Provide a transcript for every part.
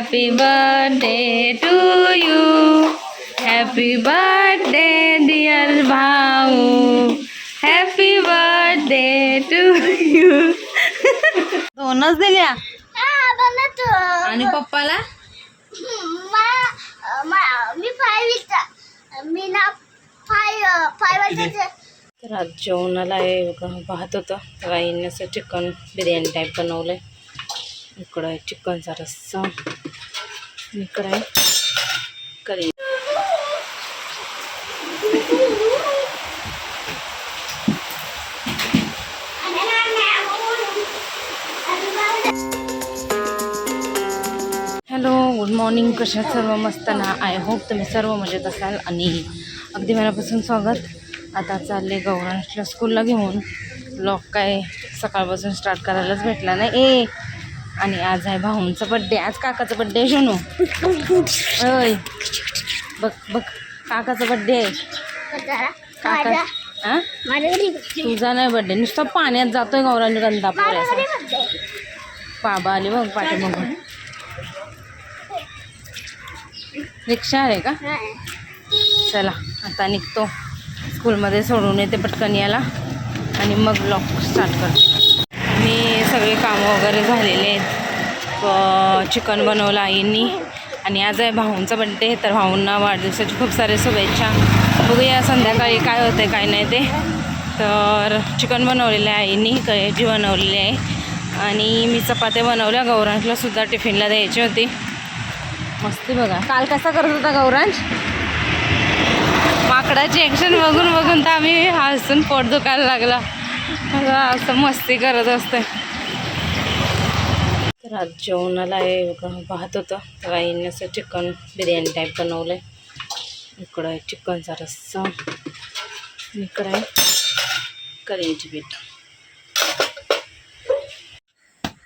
Happy birthday to you happy birthday dear भाऊ happy birthday to you दोनच दिल्या. आणि पप्पाला? मी फाय मी ना फाय फाय वाजता तर आज जेवणाला पाहत होतं. तर आईने असं चिकन बिर्याणी टाईप बनवलं आहे इकडं चिकनचा रस्सा. मी आहे करेन. हॅलो गुड मॉर्निंग कशा सर्व मस्त ना? आय होप तुम्ही सर्व मजेत असाल. आणि अगदी मनापासून स्वागत. आता चालले गौरांशला स्कूलला घेऊन. ब्लॉग काय सकाळपासून स्टार्ट करायलाच भेटला नाही. ए आणि आज आहे भाऊंचा बड्डे आज काकाचा बड्डे आहे शनू. होय बघ बघ. काकाचा बड्डे आहे. काका हां? तुझा नाही बड्डे नुसतं पाण्यात जातोय पोऱ्याचा बर्थडे बाबा आले बघ पाठीमागून रिक्षा आहे का? चला आता निघतो. स्कूलमध्ये सोडून येते पटकन याला. आणि मग ब्लॉग स्टार्ट करते. मी सगळे कामं वगैरे झालेले आहेत. चिकन बनवलं आईंनी. आणि आज आहे भाऊंचा बड्डे तर भाऊंना वाढदिवसाची खूप सारे शुभेच्छा. बघूया संध्याकाळी काय होते काय नाही ते. तर चिकन बनवलेलं आहे आईंनी कळ्याची बनवलेली आहे. आणि मी चपात्या बनवल्या गौरांशला सुद्धा टिफिनला द्यायची होती. मस्ती बघा. काल कसा करत होता गौरांश? माकडाची ॲक्शन बघून बघून तर आम्ही हसून पोट दुखायला लागला. असं मस्ती करत असते. तर आज जेवणाला आहे पाहत होतं. तर आईने असं चिकन बिर्याणी टाईप बनवलं आहे इकडं आहे चिकनचा रस्सा इकडं आहे कढईची पीठ.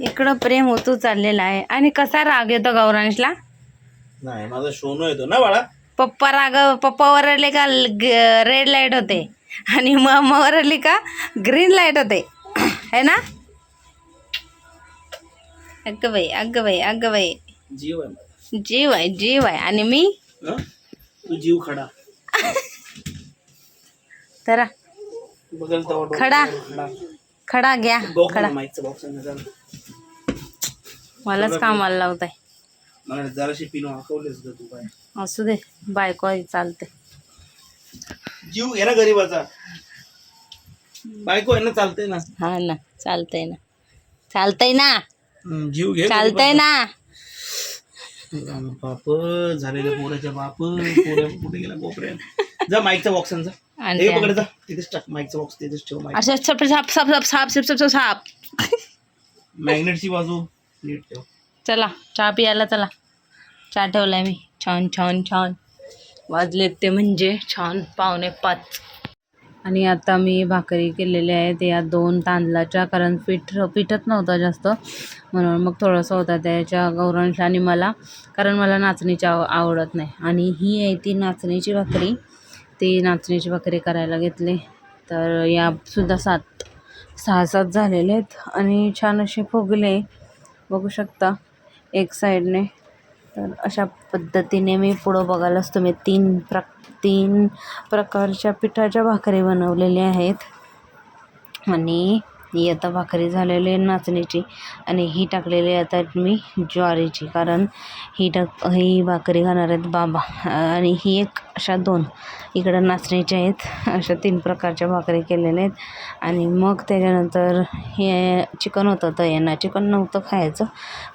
इकडं प्रेम होतो चाललेला आहे. आणि कसा राग येतो गौरांशला? नाही माझा शोनो येतो ना बाळा? पप्पा राग पप्पा वरडले का रेड लाइट होते? आणि मम्मा वरडली का ग्रीन लाइट होते है ना? अगं बाई अगं बाई अगं बाई. जीव आहे. जीव आहे जीव आहे. आणि मी? तू जीव खडा. तर खडा. खडा. घ्या खडा. मलाच कामाला लावताय. मला जराशी पिनो हाकवलेस ग तू काय असू दे बायको आहे, चालते जीव घे ना गरीबाचा. बायको ना चालतंय ना. हा ना चालतंय ना. चालतंय ना. जीव घे चालतंय ना. बाप झालेल्या पोराच्या बाप पोऱ्या कुठे गेला कोपऱ्या जा माईकचा बॉक्स जा. मॅग्नेटची बाजू चला चहा पियाला चला. चहा ठेवलाय मी. छान छान छान. वाजलेत ते म्हणजे. छान पावणे पाच. आणि आता मी भाकरी केलेल्या आहे या दोन तांदळाच्या कारण पीठ पिठत नव्हता जास्त. म्हणून मग थोडंसं होतं त्याच्या गौरांश आणि मला. कारण मला नाचणीची आव आवडत नाही. आणि ही आहे ती नाचणीची भाकरी. ती नाचणीची भाकरी करायला घेतली. तर यासुद्धा सात सहा सात झालेले आहेत. आणि छान असे फुगले. बघू शकता एक साईडने. तर अशा पद्धतीने मी पुढं बघायलाच तुम्ही तीन प्र तीन प्रकारच्या पिठाच्या भाकरी बनवलेल्या आहेत. आणि ही आता भाकरी झालेली आहे नाचणीची आणि ही टाकलेली आहे आता मी ज्वारीची. कारण ही टाक ही भाकरी खाणार आहेत बाबा. आणि ही एक अशा दोन इकडं नाचणीच्या आहेत. अशा तीन प्रकारच्या भाकरी केलेल्या आहेत. आणि मग त्याच्यानंतर हे चिकन होतं तर यांना चिकन नव्हतं खायचं.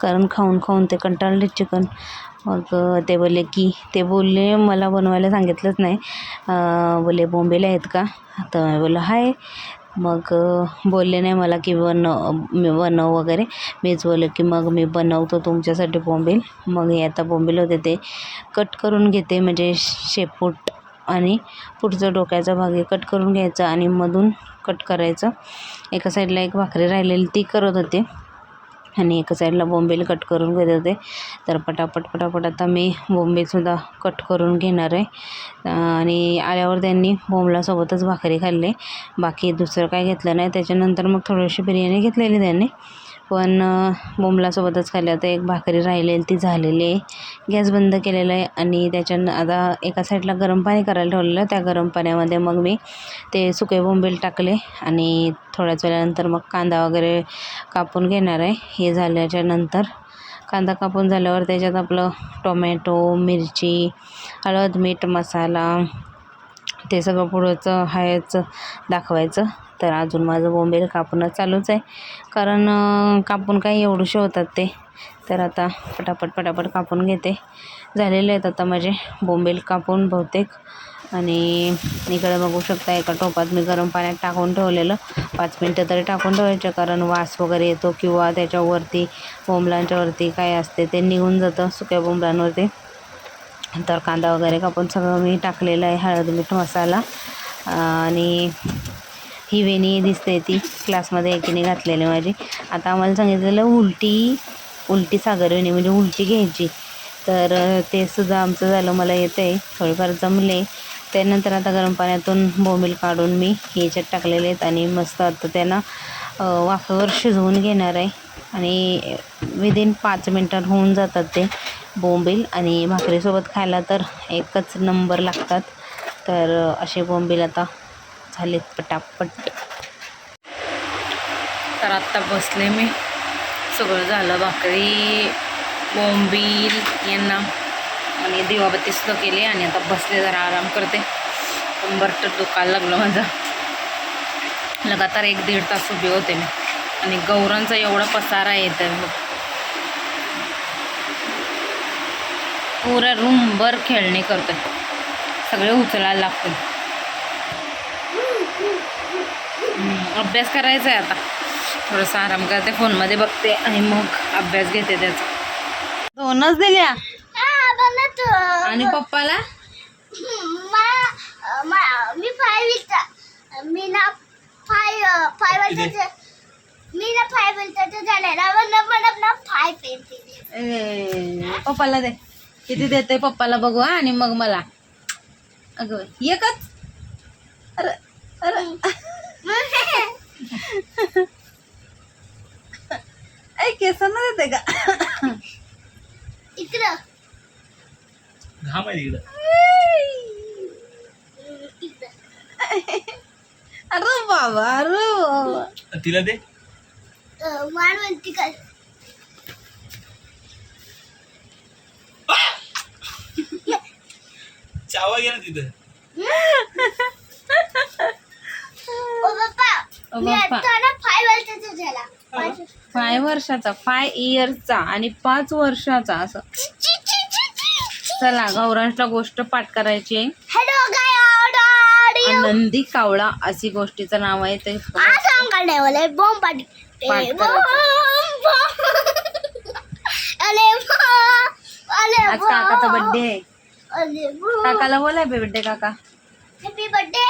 कारण खाऊन खाऊन ते कंटाळले चिकन. मग ते बोलले की ते बोलले मला बनवायला सांगितलंच नाही. बोलले बोंबेले आहेत का? तर बोललं हाय. मग बोलले नाही मला की बनव बनव वगैरे. मीच बोलले की मग मी बनवतो तुमच्यासाठी बोंबील. मग हे आता बोंबील होते ते कट करून घेते म्हणजे शेपूट आणि पुढचं डोक्याचा भाग हे कट करून घ्यायचा आणि मधून कट करायचं. एका साईडला एक भाकरी राहिलेली ती करत होते. आणि एका साईडला बोंबील कट करून घेत होते. तर पटापट पटापट आता मी बोंबीलसुद्धा कट करून घेणार आहे. आणि आल्यावर त्यांनी बोंबलासोबतच भाकरी खाल्ली. बाकी दुसरं काय घेतलं नाही. त्याच्यानंतर मग थोडीशी बिर्याणी घेतलेली त्यांनी. पण बोंबलासोबतच खाल्ली आता एक भाकरी राहिलेली ती झालेली. आहे गॅस बंद केलेला आहे आणि त्याच्यानं आता एका साईडला गरम पाणी करायला ठेवलेलं. त्या गरम पाण्यामध्ये मग मी ते सुके बोंबील टाकले आणि थोड्याच वेळानंतर मग कांदा वगैरे कापून घेणार आहे. हे झाल्याच्यानंतर कांदा कापून झाल्यावर त्याच्यात आपलं टोमॅटो मिरची हळद मीठ मसाला ते सगळं पुढचं हायच दाखवायचं. तर अजून माझं बोंबेल कापणं चालूच आहे. कारण कापून काही एवढूशे होतात ते. तर आता पटापट पटापट कापून घेते. झालेले आहेत आता माझे बोंबेल कापून बहुतेक. आणि इकडे बघू शकता एका टोपात मी गरम पाण्यात टाकून ठेवलेलं. पाच मिनटं तरी टाकून ठेवायचं कारण वास वगैरे येतो किंवा त्याच्यावरती बोंबलांच्यावरती काय असते ते निघून जातं सुक्या बोंबलांवरती. तर कांदा वगैरे कापून सगळं मी टाकलेलं आहे हळद मीठ मसाला. आणि ही वेणी दिसते ती क्लासमध्ये एकीने घातलेली माझी. आता आम्हाला सांगितलेलं उलटी उलटी सागर वेणी म्हणजे उलटी घ्यायची. तर ते सुद्धा आमचं झालं मला येतं आहे थोडेफार जमले. त्यानंतर आता गरम पाण्यातून बोंबील काढून मी ह्याच्यात टाकलेले आहेत आणि मस्त आता त्यांना वाफेवर शिजवून घेणार आहे. आणि विदिन पाच मिनटात होऊन जातात ते बोंबील. आणि भाकरीसोबत खायला तर एकच नंबर लागतात. तर असे बोंबील आता झालेत पटापट. तर आत्ता बसले मी. सगळं झालं भाकरी बोंबील यांना. आणि दिवाबत्तीसुद्धा केली आणि आता बसले जरा आराम करते. कंबर तर दुखायला लागलं माझं. लगातार एक दीड तास उभी होते मी. आणि गौरांचा एवढा पसारा येत आहे बघ रूमभर खेळणी करतोय. सगळे उचलायला लागते अभ्यास करायचा आहे आता. थोडंसं आराम करते फोनमध्ये बघते आणि मग अभ्यास घेते त्याचा. दोनच दिल्या? हा आणि पप्पाला? मा- मा- मी ना फाय फाय मी ना फाय झालेला फाय पप्पाला दे. किती देते पप्पाला बघू आणि मग मला. अगं एकच? अरे अरे. ऐ केसांना देते का इकडं घाम आहे तिकडं इकडं अरे बाबा अरे बाबा तिला दे वाणवंती काय चावा घे ना तिथं ओ बाप्पा ओ मी बाप्पा. आता ना फाय वर्षाचा फाय इयर्सचा आणि पाच वर्षाचा असं. चला गौरांशला गोष्ट पाठ करायची आहे. आनंदी कावळा अशी गोष्टीचं नाव आहे ते. बॉम्ब पाठी. आज काकाचा बर्थडे आहे. काकाला बोलाय बर्थडे काका. हॅपी बर्थडे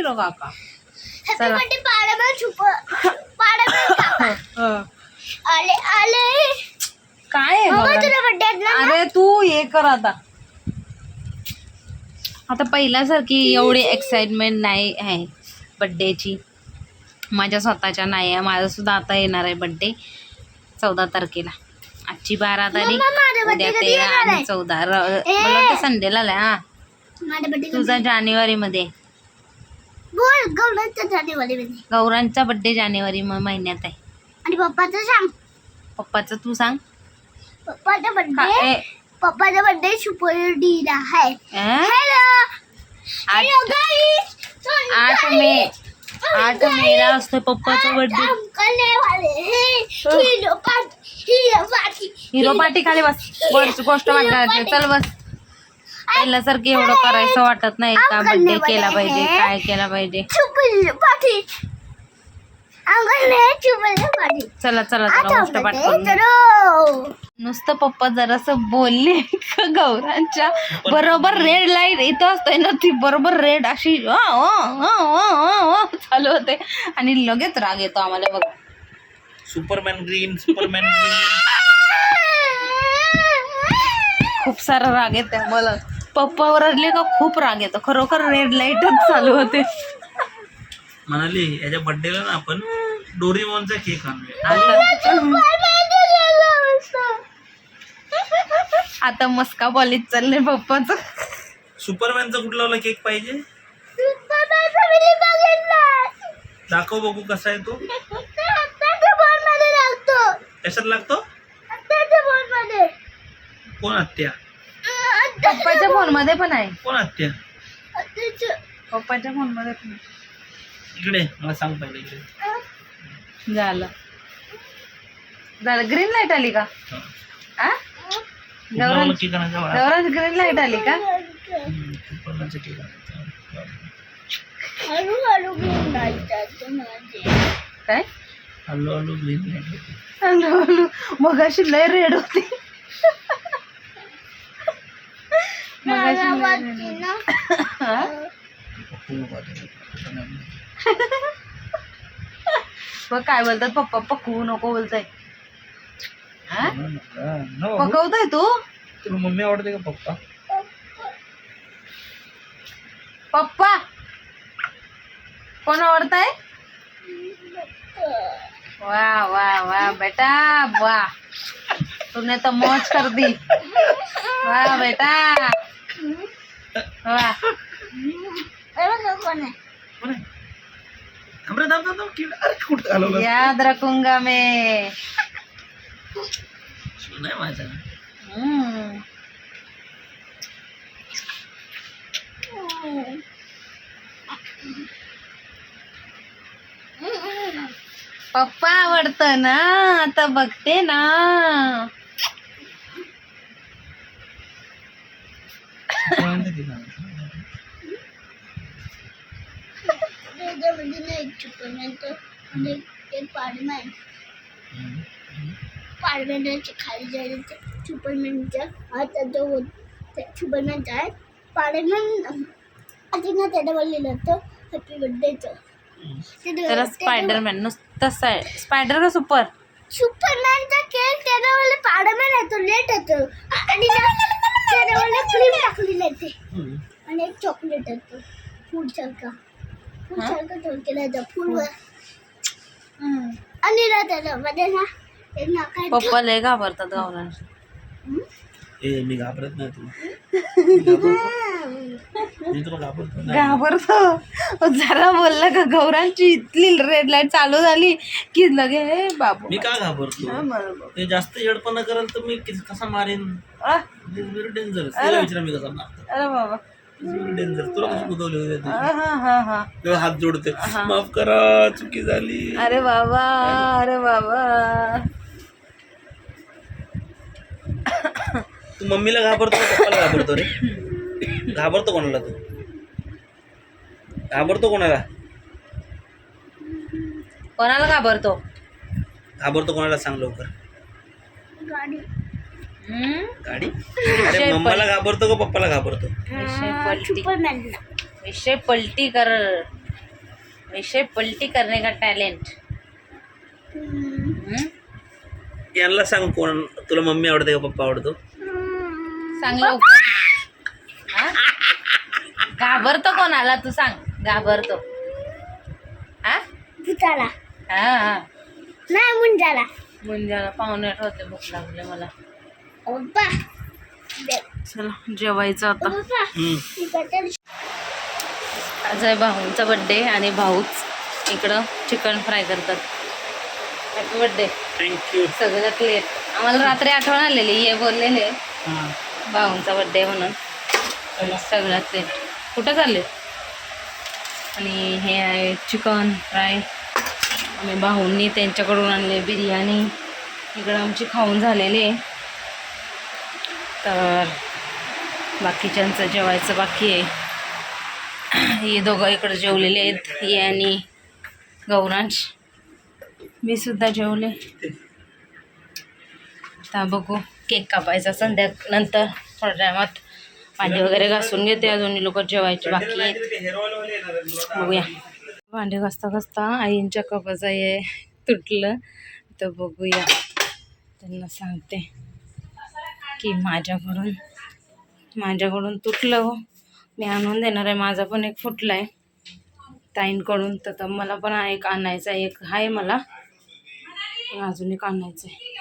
रो काका हॅपी चला. बर्थडे पाडामेल छुप पाडामेल काका आले आले काय आहे मम्मा गौरांश? तुला बर्थडे ना अरे तू हे कर आता आता पहिल्यासारखी एवढी एक्साइटमेंट नाही आहे बड्डेची माझ्या स्वतःच्या नाही आहे माझा सुद्धा आता येणार आहे बड्डे चौदा तारखेला आजची बारा तारीख उद्या तेरा आणि? चौदा मला संडेला आलाय हा. तुझा जानेवारी मध्ये गौरांचा बड्डे जानेवारी महिन्यात आहे. आणि पप्पाचं सांग. पप्पाचं तू सांग. पप्पाचा बर्थडे पप्पाचा बर्थडे सुपर डीला आहे? हॅलो हॅलो गाईस आठ मे आठ मेला असतो पप्पाचा बर्थडे करने वाले हैं hero party hero party hero party खाली बस. गोष्ट वाट करायची चल बस. पहिल्यासारखं एवढं करायचं वाटत नाही. का बर्थडे केला पाहिजे? काय केला पाहिजे? चला चला चला गोष्ट पाठ नुसतं पप्पा जरासं बोलले का गौरांच्या? बरोबर रेड लाइट इथं असतोय ना ती बरोबर रेड अशी चालू होते. आणि लगेच राग येतो आम्हाला बघा. Superman green Superman green. खूप सारा राग येते मला. पप्पा ओरडले का खूप राग येतो. खरोखर रेड लाईटच चालू होते. म्हणाली याच्या बर्थडेला ना आपण डोरीमॉनचा केक आणूया. आता मस्का बॉलीज चालले पप्पाच. सुपरमॅनचा कुठला वाला केक पाहिजे? दाखव बघू कसा आहे तो. कशात लागतो? कोण हत्या पप्पाच्या फोनमध्ये पण आहे. कोण हत्या पप्पाच्या फोनमध्ये पण आहे. इकडे मला सांग पहिले इकडे. झालं. झालं. ग्रीन लाइट आली का? हा. आ? गौराज ग्रीन लाइट आली का? हम्म, हळूहळू घेऊन जायचं माझे. काय? Hello hello green light hello hello मग अशी लय रेड होती मगाशी लय red होती. ना हा? मग काय बोलतात पप्पा पकवू नको बोलताय. हा? पकवताय तू? तुला मम्मी आवडते का पप्पा? पप्पा? कोण आवडताय? वाह वाह वाह बेटा वाह तूने तो मौज कर दी. वाह बेटा. थांब थांब. किड- अरे, कुठं घालवलं? याद रखूंगा मैं आहे माझा. पप्पा आवडतं ना? आता बघते ना कोणाला ते घालायचं? म्हणजे एक पाडमॅन हम्म. पाडमॅनच्या खाली जायचं ते सुपरमॅनच्या हातात सुपरमॅनचा आहे पाडमॅन आधी ना त्याच्यावर लिहिलं होतं हॅपी बर्थडेचं त्याला स्पायडरमॅन नुसतं स्पायडर का सुपर सुपरमॅनचा केक त्याच्यावर पाडमॅन येतो लेट येतो आणि त्याच्यावर क्रीम. आणि एक चॉकलेट येतो फूड सारखा. पप्पा लय घाबरतात गावला. ए मी घाबरत नाही तुला. मी घाबरतो. जरा बोलला का गौरांची इथली रेड लाइट चालू झाली की लगे हे बाबू. मी का घाबरतो? हा. ते जास्त येडपणा कराल तर मी किस- मारेन? डेंजर विचारा मी कसा मारतो. अरे बाबा. डेंजर तुला कशी कुदवली होते हा, हा, हा, हा. तेव्हा हात जोडते. माफ करा चुकी झाली. अरे बाबा अरे बाबा. तू मम्मीला घाबरतो का पप्पाला घाबरतो रे? घाबरतो कोणाला तू? घाबरतो कोणाला? कोणाला घाबरतो? घाबरतो कोणाला सांग लवकर. गाडी? गाडी? अरे मम्माला घाबरतो का पप्पाला घाबरतो? विषय पलटी विषय पलटी कर विषय पलटी करने का टॅलेंट? यांना सांग कोण तुला मम्मी आवडते का पप्पा आवडतो? सांग लवकर. हा? घाबरतो कोणाला तू सांग. घाबरतो. हा? भूताला. हा हा. नाही मुंजाला. मुंजाला पाहुणे होते भूक लागले मला. चला जेवायचं आता. आज आहे भाऊंचा बड्डे आणि भाऊच इकडं चिकन फ्राय करतात. हॅपी बड्डे थँक्यू सगळ्यात लेट आम्हाला रात्री आठवण आलेली ये बोललेले. हां. भाऊंचा बड्डे म्हणून. सगळ्यात लेट कुठं चालले? आणि हे आहे चिकन फ्राय आम्ही भाऊंनी त्यांच्याकडून आणले बिर्याणी. इकडं आमची खाऊन झालेली आहे. तर बाकीच्यांचं जेवायचं बाकी आहे. हे दोघं इकडं जेवलेले आहेत. हे आणि गौरांश. मी सुद्धा जेवले. आता बघू केक कापायचा संध्या नंतर थोड्या टायमात भांडे वगैरे घासून घेते. अजून लोक जेवायचे बाकी आहेत. बघूया. भांडे घासता घासता आईंच्या कपाचं हे तुटलं. तर बघूया. त्यांना सांगते. की माझ्याकडून माझ्याकडून तुटलं हो. मी आणून देणार आहे. माझा पण एक फुटला आहे ताईंकडून तर तर मला पण एक आणायचा आहे. एक आहे मला. अजून एक आणायचं आहे.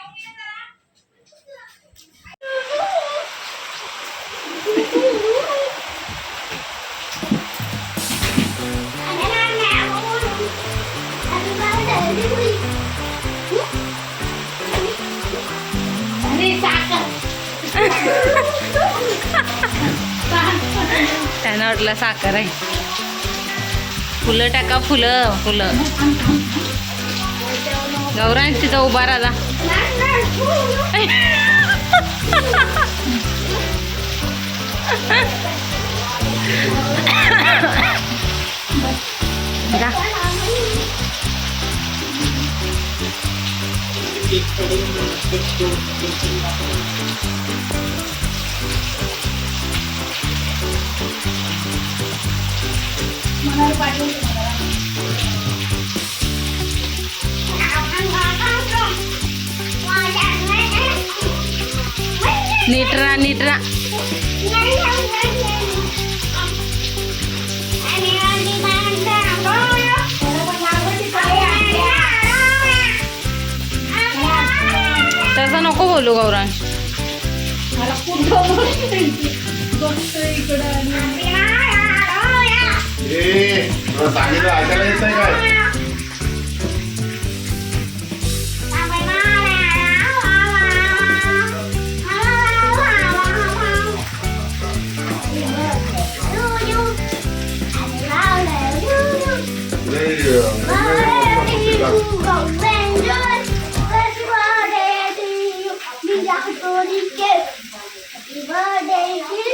त्यांना वाटलं साखर आहे. फुलं टाका फुलं फुलं. गौरांश तिचा उभा राहा जा. नीट राहा नीट राहा तसं नको बोलू Gauransh ええー、またあげるあげられたいかいตัวนี้เก็บ Happy birthday to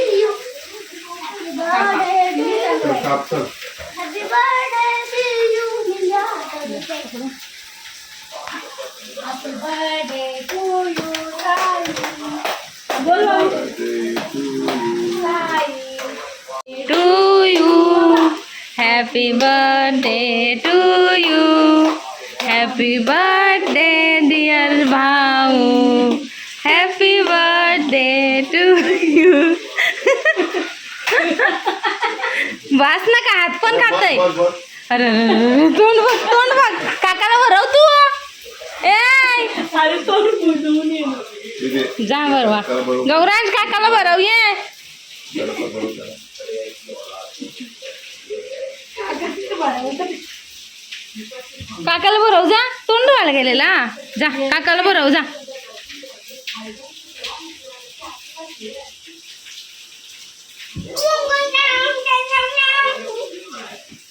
you, Sai. Sai. To you happy birthday to you happy birthday dear भाऊ हॅपी बर्थडे टू यू वास ना का हात पण खातय बस, बस. अरे तोंड बघ तोंड बघ. काकाला भरव तू. ए. जा बरवा गौरांश काकाला भरव ये. काकाला भरव जा. तोंड धुवायला गेलेला. जा काकाला भरव जा.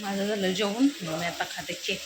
माझं झालं जेवण मी आता खाते केक.